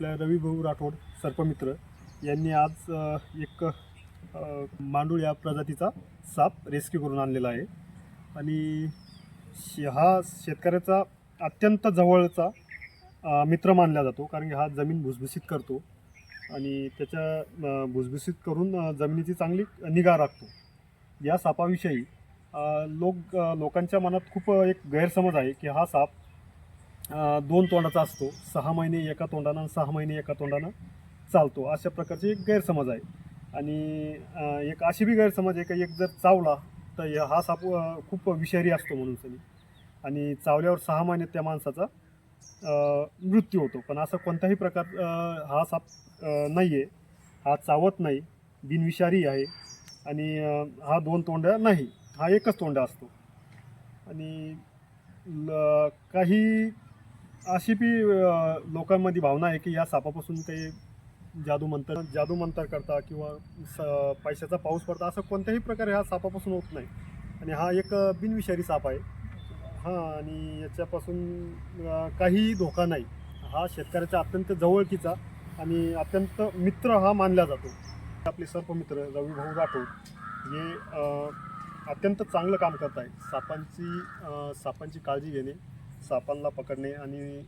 आपल्या रवी भाऊ राठोड सर्पमित्र यांनी आज एक मांडूळ या प्रजातीचा साप रेस्क्यू करून आणलेला आहे. आणि हा शेतकऱ्याचा अत्यंत जवळचा मित्र मानला जातो कारण की हा जमीन भुसभुशीत करतो आणि त्याच्या भुसभुशीत करून जमिनीची चांगली निगा राखतो. या सापाविषयी लोक लोकांच्या मनात खूप एक गैरसमज आहे की हा साप दोन तोंडाचा असतो. सहा महिने एका तोंडानं आणि सहा महिने एका तोंडानं चालतो. अशा प्रकारचे एक गैरसमज आहे. आणि एक अशी बी गैरसमज आहे का एक जर चावला तर हा साप खूप विषारी असतो म्हणून सनी. आणि चावल्यावर सहा महिन्यात त्या माणसाचा मृत्यू होतो. पण असं कोणताही प्रकार हा साप नाही आहे हा चावत नाही. बिनविषारी आहे. आणि हा दोन तोंड नाही. हा एकच तोंडा असतो. आणि ल काही अशी बी लोकांमध्ये भावना आहे की या सापापासून काही जादू मंतर जादू मंतर करता किंवा स पैशाचा पाऊस पडता असं कोणत्याही प्रकारे हा सापापासून होत नाही. आणि हा एक बिनविषारी साप आहे. हां आणि याच्यापासून काहीही धोका नाही. हा शेतकऱ्याच्या अत्यंत जवळकीचा आणि अत्यंत मित्र हा मानला जातो. आपले सर्पमित्र रविभाऊ राठोड हे अत्यंत चांगलं काम करत आहे सापांची सापांची काळजी घेणे सापांना पकडणे आणि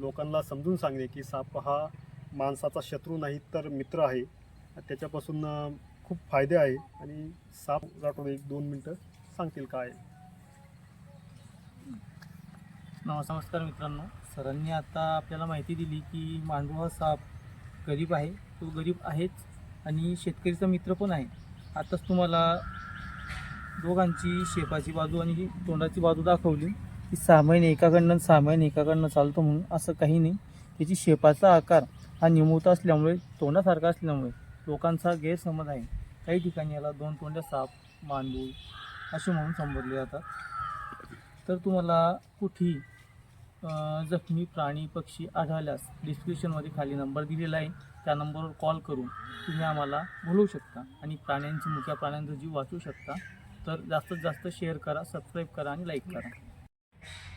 लोकांना समजून सांगणे की साप हा माणसाचा शत्रू नाही तर मित्र आहे. त्याच्यापासून खूप फायदे आहे आणि साप राठोड एक दोन मिनटं सांगतील काय नमस्कार मित्रांनो. सरांनी आता आपल्याला माहिती दिली की मांडू हा साप गरीब आहे तो गरीब आहेच आणि शेतकरीचा मित्र पण आहे. आताच तुम्हाला दोघांची शेपाची बाजू आणि तोंडाची बाजू दाखवली. की सहा एकाकडनं आणि एकाकडनं चालतो म्हणून असं काही नाही. त्याची शेपाचा आकार हा निमुळता असल्यामुळे तोंडासारखा असल्यामुळे लोकांचा गैरसमज आहे. काही ठिकाणी याला दोन तोंड्या साप मांडूळ असे म्हणून संबोधले जातात. तर तुम्हाला कुठेही जखमी प्राणी पक्षी आढळल्यास डिस्क्रिप्शनमध्ये खाली नंबर दिलेला आहे. त्या नंबरवर कॉल करून तुम्ही आम्हाला बोलवू शकता आणि प्राण्यांची मुख्या प्राण्यांचा जीव वाचवू शकता. तर जास्तीत जास्त शेअर करा सबस्क्राईब करा आणि लाईक करा. Yeah.